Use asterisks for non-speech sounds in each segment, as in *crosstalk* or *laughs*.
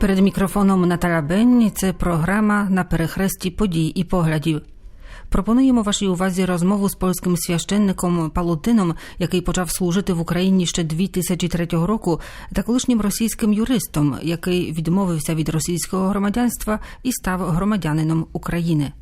Перед мікрофоном Наталя Бенні це програма на перехресті подій і поглядів. Пропонуємо вашій увазі розмову з польським священником Палутином, який почав служити в Україні ще 2003 року, та колишнім російським юристом, який відмовився від російського громадянства і став громадянином України.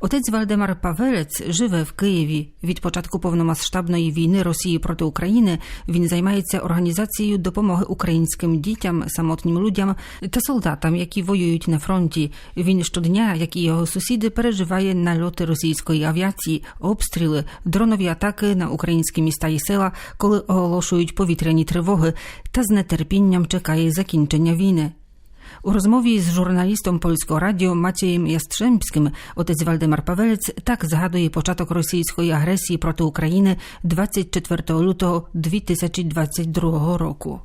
Отець Вальдемар Павелець живе в Києві. Від початку повномасштабної війни Росії проти України він займається організацією допомоги українським дітям, самотнім людям та солдатам, які воюють на фронті. Він щодня, як і його сусіди, переживає нальоти російської авіації, обстріли, дронові атаки на українські міста і села, коли оголошують повітряні тривоги, та з нетерпінням чекає закінчення війни. У розмові з журналістом польського радіо Maciejem Jastrzębskim отець Вальдемар Павелець так згадує початок російської агресії проти України 24 lutego 2022 roku.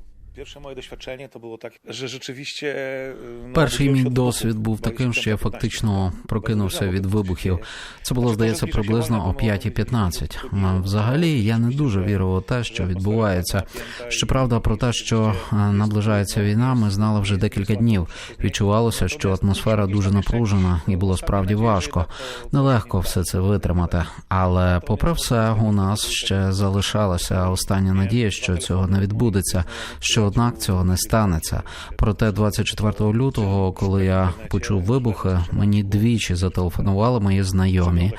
Rzeczywiście. Перший мій досвід був таким, що я фактично прокинувся від вибухів. Це було здається приблизно о bo 5.15. mówili, Взагалі я не дуже вірив у те, що відбувається. Щоправда, про те, що е, наближається війна, ми знали вже декілька днів. Відчувалося, що атмосфера дуже напружена і було справді важко. Нелегко все це витримати. Але, попри все, у нас ще залишалася остання надія, що цього не відбудеться, що однак цього не станеться. Проте 24 лютого, коли я почув вибухи, мені двічі зателефонували мої знайомі.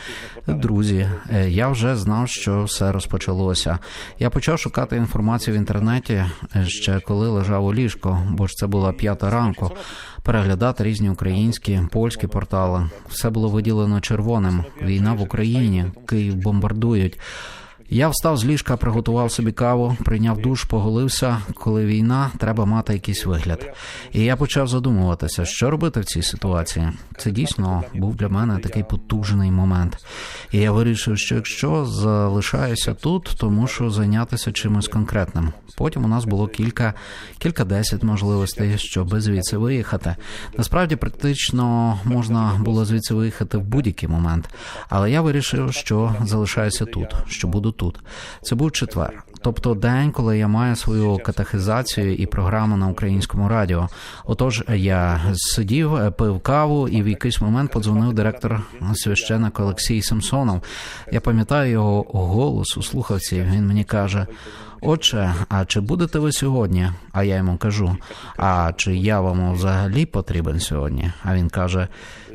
Друзі, Е, я вже знав, що все розпочалося. Я почав шукати інформацію в інтернеті е, ще коли лежав у ліжку, бо ж це була п'ята ранку. Переглядати різні українські, польські портали. Все було виділено червоним. Війна в Україні, Київ бомбардують. Я встав з ліжка, приготував собі каву, прийняв душ, поголився. Коли війна, треба мати якийсь вигляд. І я почав задумуватися, що робити в цій ситуації. Це дійсно був для мене такий потужний момент. І я вирішив, що якщо залишаюся тут, то мушу зайнятися чимось конкретним. Потім у нас було кілька, кілька десять можливостей, щоб звідси виїхати. Насправді, практично можна було звідси виїхати в будь-який момент. Але я вирішив, що залишаюся тут, що буду тут. Це був четвер. Тобто день, коли я маю свою катехизацію і програму на українському радіо. Отож, я сидів, пив каву, і в якийсь момент подзвонив директор священник Олексій Самсонов. Я пам'ятаю його голос у слухавці. Він мені каже: Отче, а чи будете ви сьогодні? А я йому кажу: А чи я вам взагалі потрібен сьогодні? А він каже: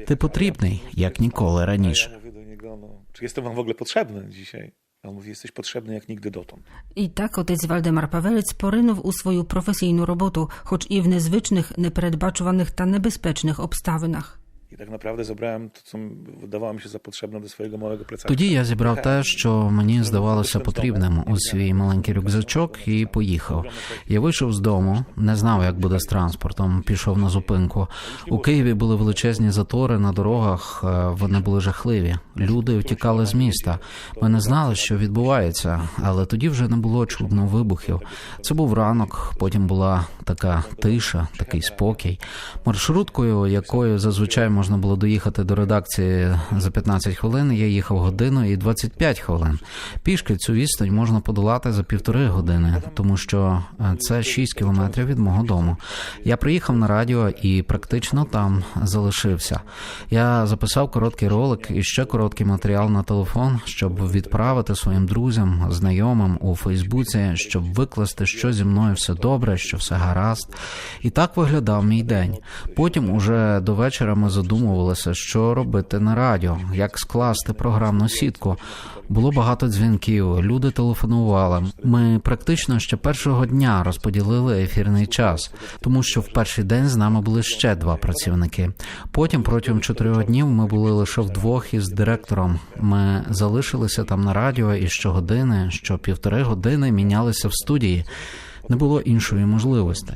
Ти потрібний, як ніколи раніше. ja mówię do niego, no, czy jestem wam w ogóle potrzebny dzisiaj? A on mówi, jesteś potrzebny jak nigdy dotąd. І так отець Вальдемар Павелець поринув у свою професійну роботу, хоч і в незвичних, непередбачуваних та небезпечних обставинах. Tak naprawdę zabrałem to, co wydawało mi się za potrzebne do swojego małego. Тоді я зібрав те, що мені здавалося потрібним у свій маленький рюкзачок, і поїхав. Я вийшов з дому, не знав, як буде з транспортом. Пішов на зупинку. У Києві були величезні затори на дорогах. е, Вони були жахливі. Люди втікали з міста. Ми не знали, що відбувається, але тоді вже не було чудно вибухів. Це був ранок. Потім була така тиша, такий спокій. Маршруткою, якою зазвичай можна було доїхати до редакції за 15 хвилин, я їхав годину і 25 хвилин. Пішки цю відстань можна подолати за півтори години, тому що е, це 6 кілометрів від мого дому. Я приїхав на радіо і практично там залишився. Я записав короткий ролик і ще короткий матеріал на телефон, щоб відправити своїм друзям, знайомим у Фейсбуці, щоб викласти, що зі мною все добре, що все гаразд. І так виглядав мій день. Потім, уже до вечора, ми задумувалися, що робити на радіо, як скласти програмну сітку. Було багато дзвінків, люди телефонували. Ми практично ще першого дня розподілили ефірний час, тому що в перший день з нами були ще два працівники. Потім протягом чотирьох днів ми були лише вдвох із директором. Ми залишилися там на радіо і щогодини, що півтори години мінялися в студії. Не було іншої можливості.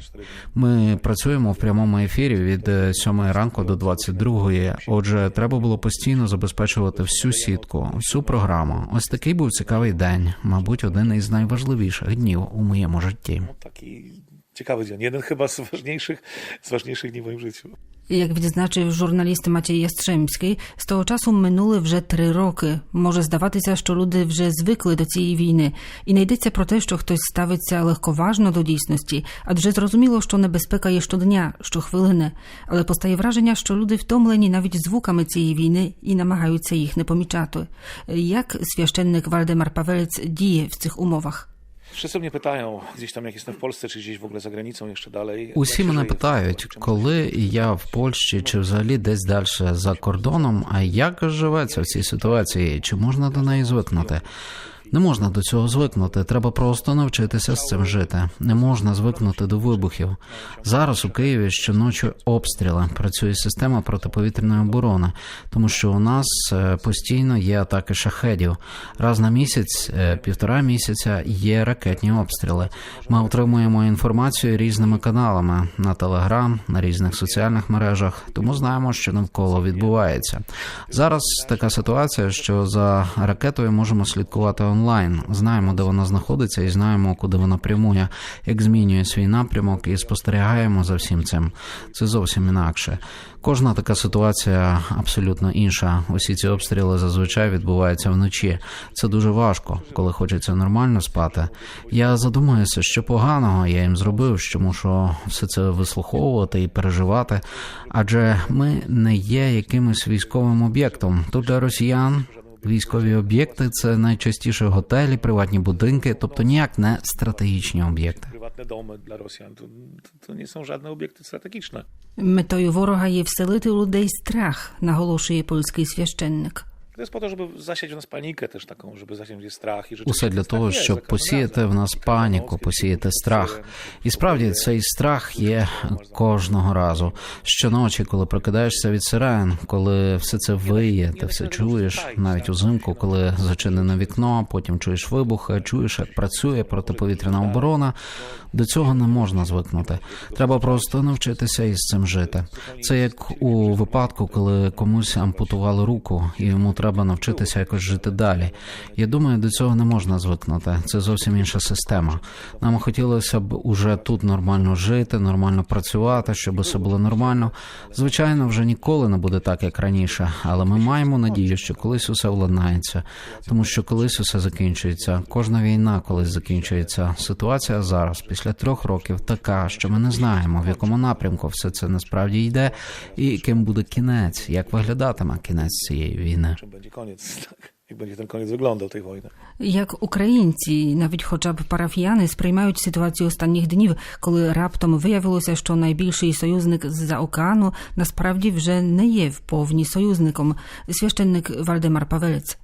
Ми працюємо в прямому ефірі від е, 7 ранку до 22. Отже, треба було постійно забезпечувати всю сітку, всю програму. Ось такий був цікавий день, мабуть, один із найважливіших днів у моєму житті. Ciekawy dzień. Jeden chyba z ważniejszych, z ważniejszих dni w moim życiu. Як відзначив журналіст Матій Ястремський, з того часу минули вже три роки. Може здаватися, що люди вже звикли до цієї війни, і не йдеться про те, що хтось ставиться легковажно до дійсності, адже зрозуміло, що небезпека є щодня, щохвилини. Але постає враження, що люди втомлені навіть звуками цієї війни і намагаються їх не помічати. Як священник Вальдемар Павелець діє в цих умовах? Wszyscy мене питають, десь там як в w чи czy в ogóle za granicą, далі dalej. Усі мене питають, коли я в Польщі чи взагалі десь далі за кордоном, а як живеться в цій ситуації? Чи можна до неї звикнути? Не можна до цього звикнути. Треба просто навчитися з цим жити. Не можна звикнути до вибухів. Зараз у Києві щоночі обстріли. Працює система протиповітряної оборони, тому що у нас е, постійно є атаки шахедів. Раз на місяць, е, півтора місяця є ракетні обстріли. Ми отримуємо інформацію різними каналами на Телеграм, на різних соціальних мережах, тому знаємо, що навколо відбувається. Зараз така ситуація, що за ракетою можемо слідкувати онлайн. Знаємо, де вона знаходиться, і знаємо, куди вона прямує, як змінює свій напрямок, і спостерігаємо за всім цим. Це зовсім інакше. Кожна така ситуація абсолютно інша. Усі ці обстріли зазвичай відбуваються вночі. Це дуже важко, коли хочеться нормально спати. Я задумуюся, що поганого я їм зробив, що мушу все це вислуховувати і переживати. Адже ми не є якимось військовим об'єктом. Тут для росіян військові об'єкти це найчастіше готелі, приватні будинки, тобто ніяк не стратегічні об'єкти. Приватні доми для росіян то не są żadne obiekty strategiczne. Метою ворога є вселити у людей страх, наголошує польський священник. Усе для того, щоб посіяти в нас паніку, посіяти страх. І справді цей страх є кожного разу. Щоночі, коли прокидаєшся від сирен, коли все це виє, ти все чуєш, навіть узимку, коли зачинене вікно, потім чуєш вибухи, чуєш, як працює протиповітряна оборона. До цього не можна звикнути. Треба просто навчитися із цим жити. Це як у випадку, коли комусь ампутували руку, і йому треба навчитися якось жити далі. Я думаю, до цього не можна звикнути. Це зовсім інша система. Нам хотілося б уже тут нормально жити, нормально працювати, щоб все було нормально. Звичайно, вже ніколи не буде так, як раніше, але ми маємо надію, що колись усе владнається, тому що колись усе закінчується. Кожна війна колись закінчується. Ситуація зараз, після трьох років, така, що ми не знаємо, в якому напрямку все це насправді йде, і яким буде кінець, як виглядатиме кінець цієї війни. Będzie koniec, *laughs* tak? Jak będzie ten koniec wyglądał tej wojny. Як українці, навіть хоча б парафіяни, сприймають ситуацію останніх днів, коли раптом виявилося, що найбільший союзник з-за океану насправді вже не є вповні союзником. Священник Вальдемар Павелець.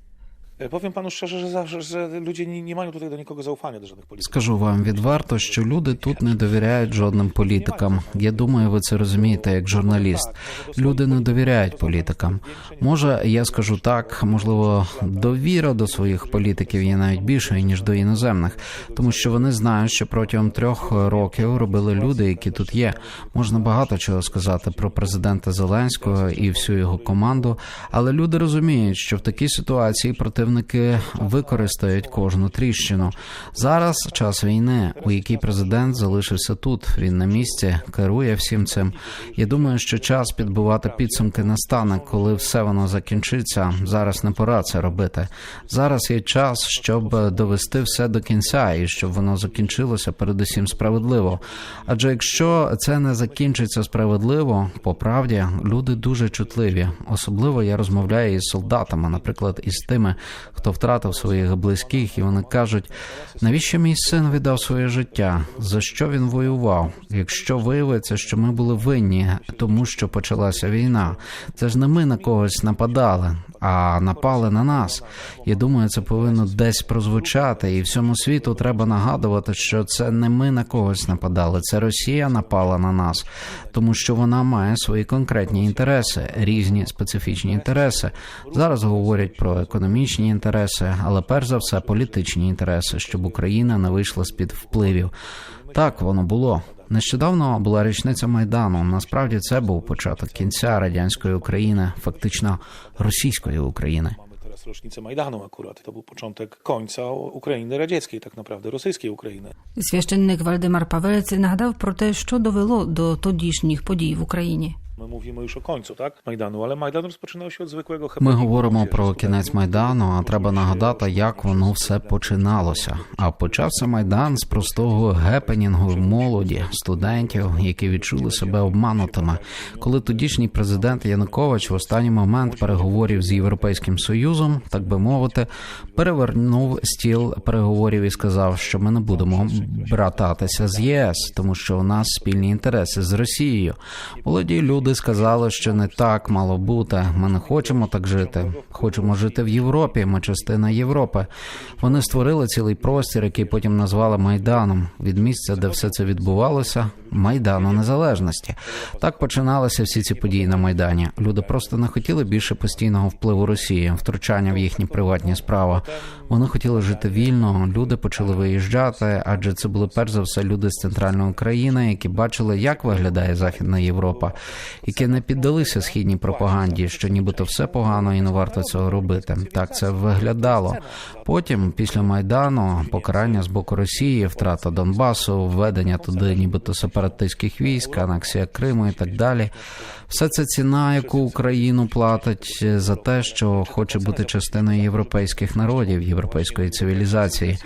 E, Powiem panu szczerze, że, zawsze, że ludzie nie, nie mają tutaj do nikogo zaufania, do żadnych polityków. Скажу вам відверто, що люди тут не довіряють жодним політикам. Я думаю, ви це розумієте як журналіст. Люди не довіряють політикам. Може, я скажу так, можливо, довіра до своїх політиків є навіть більшою ніж до іноземних, тому що вони знають, що протягом трьох років робили люди, які тут є. Можна багато чого сказати про президента Зеленського і всю його команду, але люди розуміють, що в такій ситуації противники використають кожну тріщину. Зараз час війни, у якій президент залишився тут. Він на місці керує всім цим. Я думаю, що час підбивати підсумки настане, коли все воно закінчиться. Зараз не пора це робити. Зараз є час, щоб довести все до кінця і щоб воно закінчилося передусім справедливо. Адже якщо це не закінчиться справедливо, по правді люди дуже чутливі. Особливо я розмовляю із солдатами, наприклад, із тими, хто втратив своїх близьких, і вони кажуть, навіщо мій син віддав своє життя? За що він воював? Якщо виявиться, що ми були винні, тому що почалася війна, це ж не ми на когось нападали, а напали на нас. Я думаю, це повинно десь прозвучати, і всьому світу треба нагадувати, що це не ми на когось нападали, це Росія напала на нас, тому що вона має свої конкретні інтереси, різні специфічні інтереси. Зараз говорять про економічні інтереси, але перш за все політичні інтереси, щоб Україна не вийшла з під впливів. Так воно було. Нещодавно була річниця майдану. Насправді це був початок кінця радянської України, фактично російської України. Teraz teraz rocznicę Majdanu akurat. To był początek końca Ukrainy radzieckiej, tak naprawdę rosyjskiej Ukrainy. Священник Вальдемар Павелець нагадав про те, що довело до тодішніх подій в Україні. My mówimy już o końcu, tak? Majdanu, ale Majdan rozpoczynał się od zwykłego Ми говоримо про кінець майдану. А треба нагадати, як воно все починалося. А почався майдан з простого гепенінгу молоді, студентів, які відчули себе обманутими. Коли тодішній президент Янукович в останній момент переговорів з європейським союзом, так би мовити, перевернув стіл переговорів і сказав, що ми не будемо брататися з ЄС, тому що у нас спільні інтереси з Росією. Молоді люди сказали, що не так мало бути. Ми не хочемо так жити. Хочемо жити в Європі. Ми частина Європи. Вони створили цілий простір, який потім назвали Майданом. Від місця, де все це відбувалося, Майдану Незалежності. Так починалися всі ці події на Майдані. Люди просто не хотіли більше постійного впливу Росії, втручання в їхні приватні справи. Вони хотіли жити вільно. Люди почали виїжджати, адже це були перш за все люди з центральної України, які бачили, як виглядає Західна Європа, які не піддалися східній пропаганді, що нібито все погано і не варто цього робити. Так це виглядало. Потім, після майдану, покарання з боку Росії, втрата Донбасу, введення туди, нібито сепаратистських військ, анексія Криму і так далі. Все це ціна, яку Україну платить за те, що хоче бути частиною європейських народів, європейської цивілізації.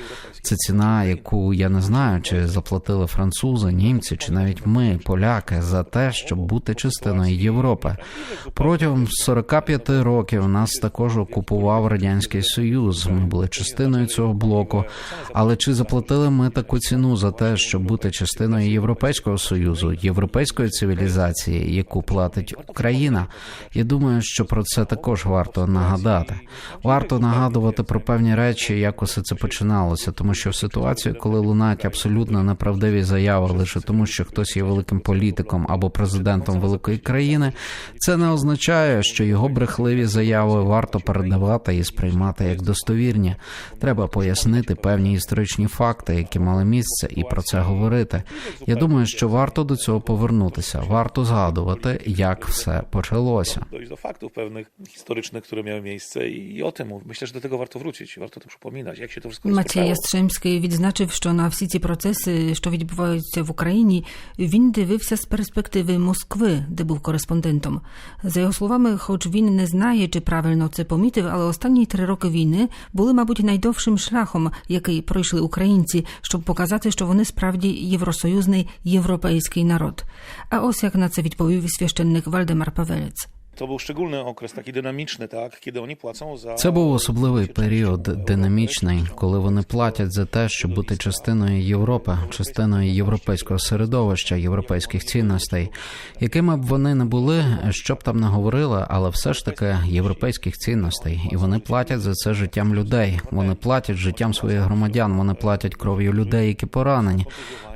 Це ціна, яку я не знаю, чи заплатили французи, німці, чи навіть ми, поляки, за те, щоб бути частиною Європи. Протягом 45 років нас також окупував радянський союз. Ми були частиною цього блоку. Але чи заплатили ми таку ціну за те, щоб бути частиною Європейського союзу, європейської цивілізації, яку платить Україна? Я думаю, що про це також варто нагадати. Варто нагадувати про певні речі, як усе це починалося, тому що в ситуації, коли лунають абсолютно неправдиві заяви, лише тому, що хтось є великим політиком або президентом великої країни, це не означає, що його брехливі заяви варто передавати і сприймати як достовірні. Треба пояснити певні історичні факти, які мали місце, і про це говорити. Я думаю, що варто до цього повернутися, варто згадувати, як все почалося. Faktów pewnych historycznych, które miały miejsce i, i o tym mówić. Myślę, że do tego warto wrócić, warto to przypominać, jak się to wszystko Матій rozpoczęło. Відзначив, що на всі ці процеси, що відбуваються в Україні, він дивився з перспективи Москви, де був кореспондентом. За його словами, хоч він не знає, чи правильно це помітив, але останні три роки війни були, мабуть, найдовшим шляхом, який пройшли українці, щоб показати, що вони справді євросоюзний європейський народ. А ось як на це відповів священник Вальдемар Павелець. To był szczególny okres, taki dynamiczny, tak, kiedy oni płacą za... Це був особливий період, динамічний, коли вони платять за те, щоб бути частиною Європи, частиною європейського середовища, європейських цінностей, якими б вони не були, що б там не говорили, але все ж таки європейських цінностей, і вони платять за це життям людей. Вони платять життям своїх громадян. Вони платять кров'ю людей, які поранені,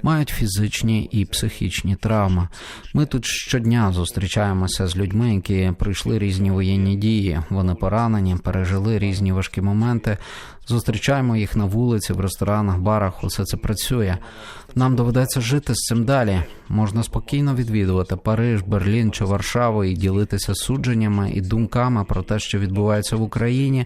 мають фізичні і психічні травми. Ми тут щодня зустрічаємося з людьми, які пройшли різні воєнні дії. Вони поранені, пережили різні важкі моменти. Зустрічаємо їх на вулиці, в ресторанах, барах. Усе це працює. Нам доведеться жити з цим далі. Можна спокійно відвідувати Париж, Берлін чи Варшаву і ділитися судженнями і думками про те, що відбувається в Україні.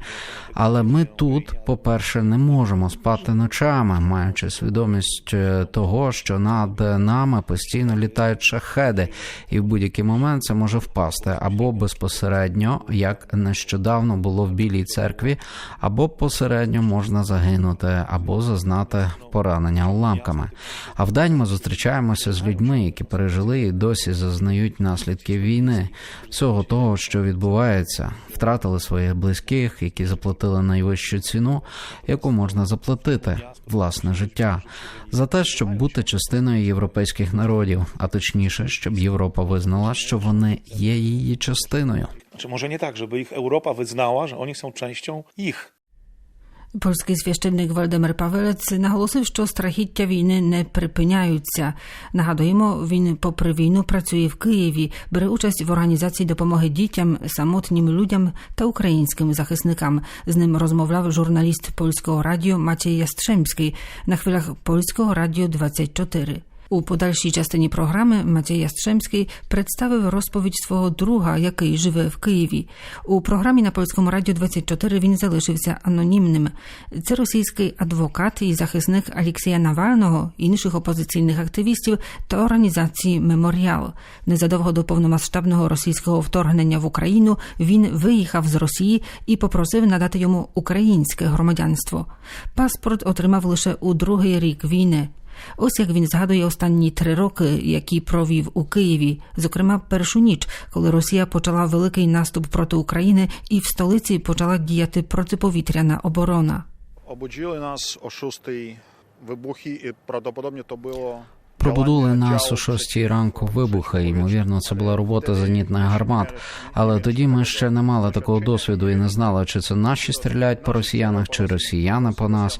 Але ми тут, по-перше, не можемо спати ночами, маючи свідомість е, того, що над нами постійно літають шахеди, і в будь-який момент це може впасти або безпосередньо, як нещодавно було в Білій церкві, або посередньо можна загинути, або зазнати поранення уламками. А вдень ми зустрічаємося з людьми, які пережили і досі зазнають наслідків війни, всього того, що відбувається, втратили своїх близьких, які заплатили найвищу ціну, яку можна заплатити власне життя, за те, щоб бути частиною європейських народів, а точніше, щоб Європа визнала, що вони є її частиною. Znaczy może nie tak, żeby ich Europa wyznała, że oni są częścią ich. Польський священник Вальдемар Павелець наголосив, що страхіття війни не припиняються. Нагадуємо, він, попри війну, працює в Києві, бере участь в організації допомоги дітям, самотнім людям та українським захисникам. З ним розмовляв журналіст польського радіо Матій Ястремський на хвилях польського радіо 24. У подальшій частині програми Матій Ясtrzемський представив розповідь свого друга, який живе в Києві. У програмі на польському радіо 24 він залишився анонімним. Це російський адвокат і захисник Алексія Навального, інших опозиційних активістів та організації Меморіал. Незадовго до повномасштабного російського вторгнення в Україну він виїхав з Росії і попросив надати йому українське громадянство. Паспорт отримав лише у другий рік війни. Ось як він згадує останні три роки, які провів у Києві, зокрема першу ніч, коли Росія почала великий наступ проти України, і в столиці почала діяти протиповітряна оборона. Obudzili nas o 6 wybuchy i prawdopodobnie to było Пробудули нас о шостій ранку вибухи. Ймовірно, це була робота зенітних гармат. Але тоді ми ще не мали такого досвіду і не знали, чи це наші стріляють по росіянах, чи росіяни по нас.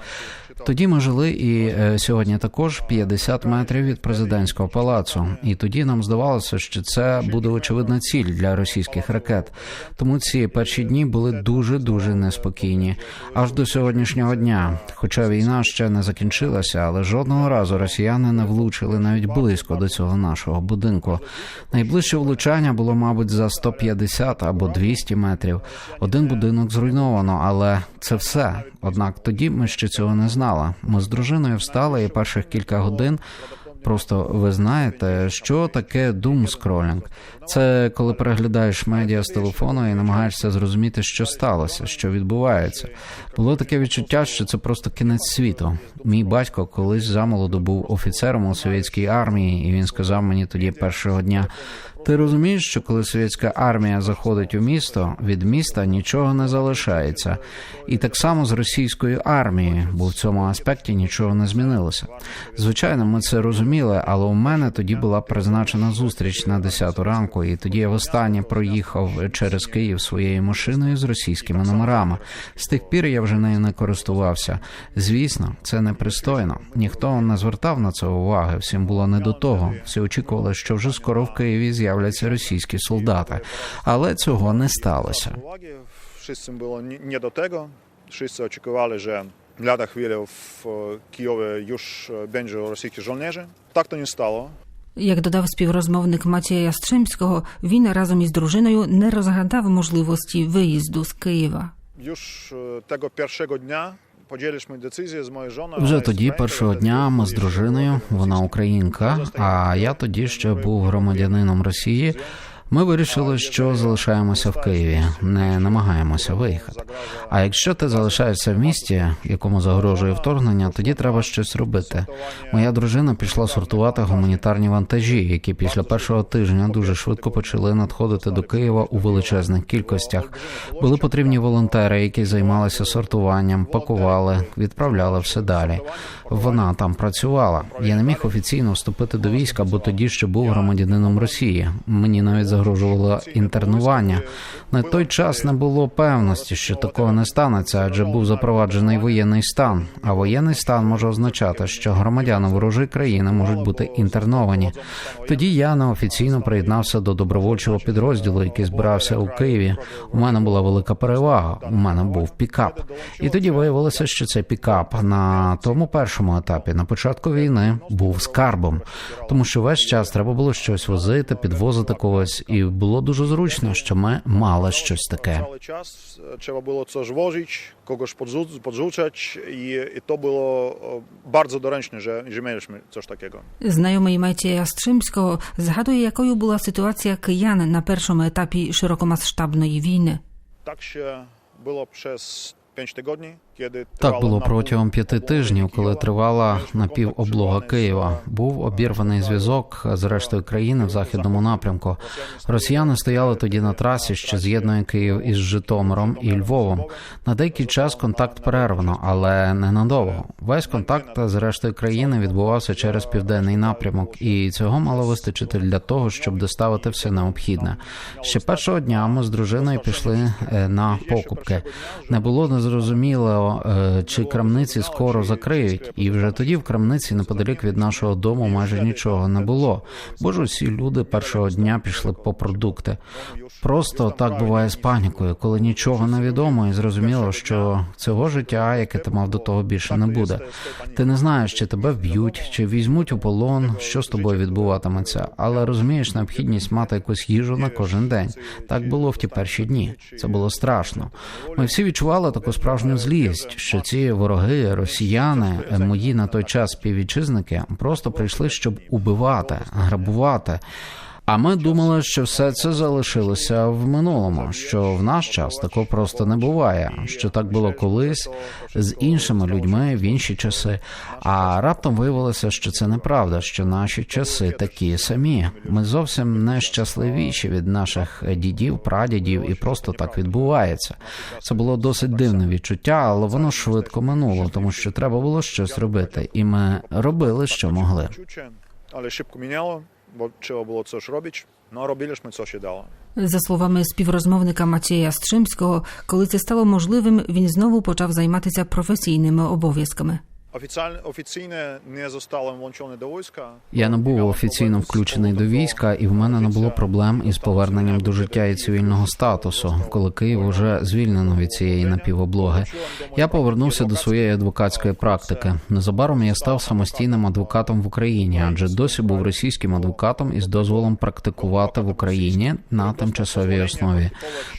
Тоді ми жили і е, сьогодні також 50 метрів від президентського палацу. І тоді нам здавалося, що це буде очевидна ціль для російських ракет. Тому ці перші дні були дуже дуже неспокійні аж до сьогоднішнього дня. Хоча війна ще не закінчилася, але жодного разу росіяни не влучили навіть близько до цього нашого будинку. Найближче влучання було, мабуть, за 150 або 200 метрів. Один будинок зруйновано, але це все. Однак тоді ми ще цього не знали. Ми з дружиною встали і перших кілька годин. Просто ви знаєте, що таке думскролінг? Це коли переглядаєш медіа з телефону і намагаєшся зрозуміти, що сталося, що відбувається. Було таке відчуття, що це просто кінець світу. Мій батько колись замолоду був офіцером у совєтській армії, і він сказав мені тоді першого дня. Ти розумієш, що коли совєтська армія заходить у місто, від міста нічого не залишається, і так само з російською армією, бо в цьому аспекті нічого не змінилося. Звичайно, ми це розуміли, але у мене тоді була призначена зустріч на 10 ранку, і тоді я востаннє проїхав через Київ своєю машиною з російськими номерами. З тих пір я вже нею не користувався. Звісно, це непристойно. Ніхто не звертав на це уваги. Всім було не до того. Всі очікували, що вже скоро в Києві з'являться російські солдати, але цього не сталося. było nie, nie do tego. Wszyscy oczekiwali, że lada chwilę w e, Kijowie już e, będzie rosyjskich żołnierzy. Tak to nie stało. Як додав співрозмовник Матія Ясtrzемського, він разом із дружиною не розгадав можливості виїзду з Києва. Już e, tego pierwszego dnia Вже тоді, першого дня, ми з дружиною, вона українка, а я тоді ще був громадянином Росії. Ми вирішили, що залишаємося в Києві, не намагаємося виїхати. А якщо ти залишаєшся в місті, якому загрожує вторгнення, тоді треба щось робити. Моя дружина пішла сортувати гуманітарні вантажі, які після першого тижня дуже швидко почали надходити до Києва у величезних кількостях. Були потрібні волонтери, які займалися сортуванням, пакували, відправляли все далі. Вона там працювала. Я не міг офіційно вступити до війська, бо тоді ще був громадянином Росії. Мені навіть загрожувало інтернування. На той час не було певності, що такого не станеться, адже був запроваджений воєнний стан. А воєнний стан може означати, що громадяни ворожої країни можуть бути інтерновані. Тоді я неофіційно приєднався до добровольчого підрозділу, який збирався у Києві. У мене була велика перевага. У мене був пікап. І тоді виявилося, що цей пікап на тому першому етапі, на початку війни, був скарбом, тому що весь час треба було щось возити, підвозити когось, і було дуже зручно, що ми мали щось таке. E, było coś wozić, kogoś podrzu- podrzucać i, i to było e, bardzo doręczne, że, że mieliśmy coś takiego. Знайомий Матія Ясtrzемського згадує, якою була ситуація киян на першому етапі широкомасштабної війни. Przez 5 tygodni, kiedy Так було протягом п'яти тижнів, коли тривала напівоблога Києва. Був обірваний зв'язок з рештою країни в західному напрямку. Росіяни стояли тоді на трасі, що з'єднує Київ із Житомиром і Львовом. На деякий час контакт перервано, але ненадовго. Весь контакт з рештою країни відбувався через південний напрямок, і цього мало вистачити для того, щоб доставити все необхідне. Ще першого дня ми з дружиною пішли е, на покупки. Не було зрозуміло, е, чи крамниці скоро закриють, і вже тоді в крамниці неподалік від нашого дому майже нічого не було. Бо ж усі люди першого дня пішли по продукти. Просто так буває з панікою, коли нічого не відомо, і зрозуміло, що цього життя, яке ти мав до того, більше не буде. Ти не знаєш, чи тебе вб'ють, чи візьмуть у полон, що з тобою відбуватиметься, але розумієш необхідність мати якусь їжу на кожен день. Так було в ті перші дні. Це було страшно. Ми всі відчували таку справжню злість, що ці вороги, росіяни, мої на той час співвітчизники, просто прийшли, щоб убивати, грабувати. А ми думали, що все це залишилося в минулому. Що в наш час такого просто не буває. Що так було колись з іншими людьми в інші часи. А раптом виявилося, що це неправда, що наші часи такі самі. Ми зовсім не щасливіші від наших дідів, прадідів, і просто так відбувається. Це було досить дивне відчуття, але воно швидко минуло, тому що треба було щось робити, і ми робили, що могли. Але шибко міняло, бо треба було це ж робити. Ну, робили ж ми це ще дало. За словами співрозмовника Матія Стримського, коли це стало можливим, він знову почав займатися професійними обов'язками. Офіційно не zostałem włączony до війська. Я не був офіційно включений до війська, і в мене не було проблем із поверненням до життя і цивільного статусу, коли Київ уже звільнено від цієї напівоблоги. Я повернувся до своєї адвокатської практики. Незабаром я став самостійним адвокатом в Україні, адже досі був російським адвокатом із дозволом практикувати в Україні на тимчасовій основі.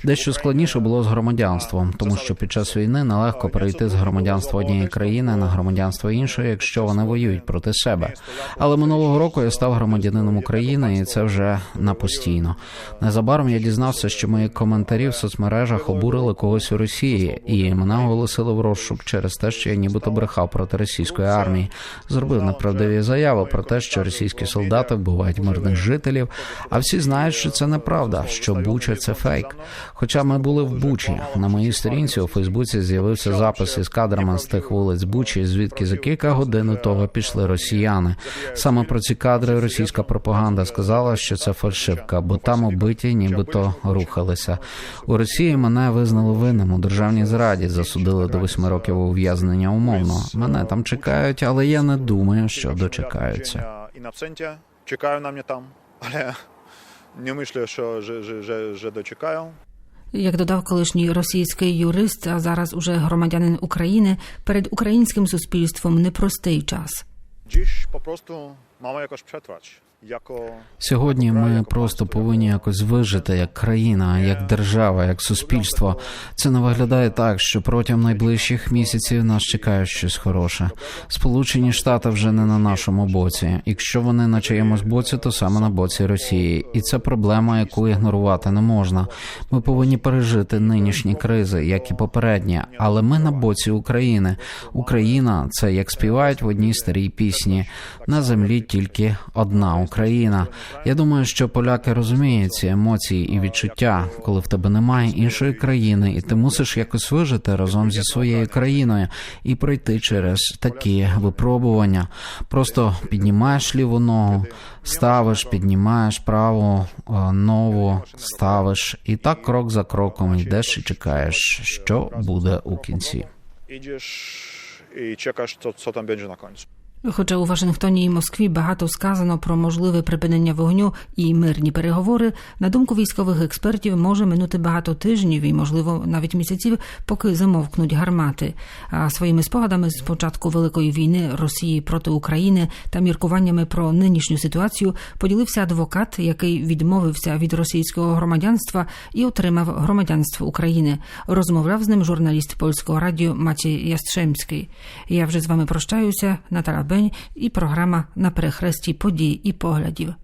Дещо складніше було з громадянством, тому що під час війни нелегко перейти з громадянства однієї країни на громадянство іншої, якщо вони воюють проти себе. Але минулого року я став громадянином України, і це вже на постійно. Незабаром я дізнався, що мої коментарі в соцмережах обурили когось у Росії, і мене оголосили в розшук через те, що я нібито брехав проти російської армії. Зробив неправдиві заяви про те, що російські солдати вбивають мирних жителів. А всі знають, що це неправда, що Буча це фейк. Хоча ми були в Бучі. На моїй сторінці у Фейсбуці з'явився запис із кадрами з тих вулиць Бучі, звідки за кілька годин того пішли росіяни. Саме про ці кадри російська пропаганда сказала, що це фальшивка, бо там убиті, нібито рухалися. У Росії мене визнали винним у державній зраді, засудили до восьми років ув'язнення умовно. Мене там чекають, але я не думаю, що дочекаються. І на абсенті. Чекаю на мене там, але не мислю, що, що дочекаю. Як додав колишній російський юрист, а зараз уже громадянин України, перед українським суспільством непростий час. Dziś po prostu mamy jakoś. Сьогодні ми просто повинні якось вижити як країна, як держава, як суспільство. Це не виглядає так, що протягом найближчих місяців нас чекає щось хороше. Сполучені Штати вже не на нашому боці. Якщо вони на чиємусь боці, то саме на боці Росії, і це проблема, яку ігнорувати не можна. Ми повинні пережити нинішні кризи, як і попередні, але ми на боці України. Україна це як співають в одній старій пісні. На землі тільки одна Україна. Я думаю, що поляки розуміють ці емоції і відчуття, коли в тебе немає іншої країни, і ти мусиш якось вижити разом зі своєю країною і пройти через такі випробування. Просто піднімаєш ліву ногу, ставиш, піднімаєш праву е, нову, ставиш, і так крок за кроком йдеш і чекаєш, що буде у кінці. i czekasz, co, co tam będzie na końcu. Хоча у Вашингтоні і Москві багато сказано про можливе припинення вогню і мирні переговори, на думку військових експертів, може минути багато тижнів і, можливо, навіть місяців, поки замовкнуть гармати. А своїми спогадами з початку великої війни Росії проти України та міркуваннями про нинішню ситуацію поділився адвокат, який відмовився від російського громадянства і отримав громадянство України. Розмовляв з ним журналіст польського радіо Матій Ястремський. Я вже з вами прощаюся. Наталя Бень і програма на перехресті подій і поглядів.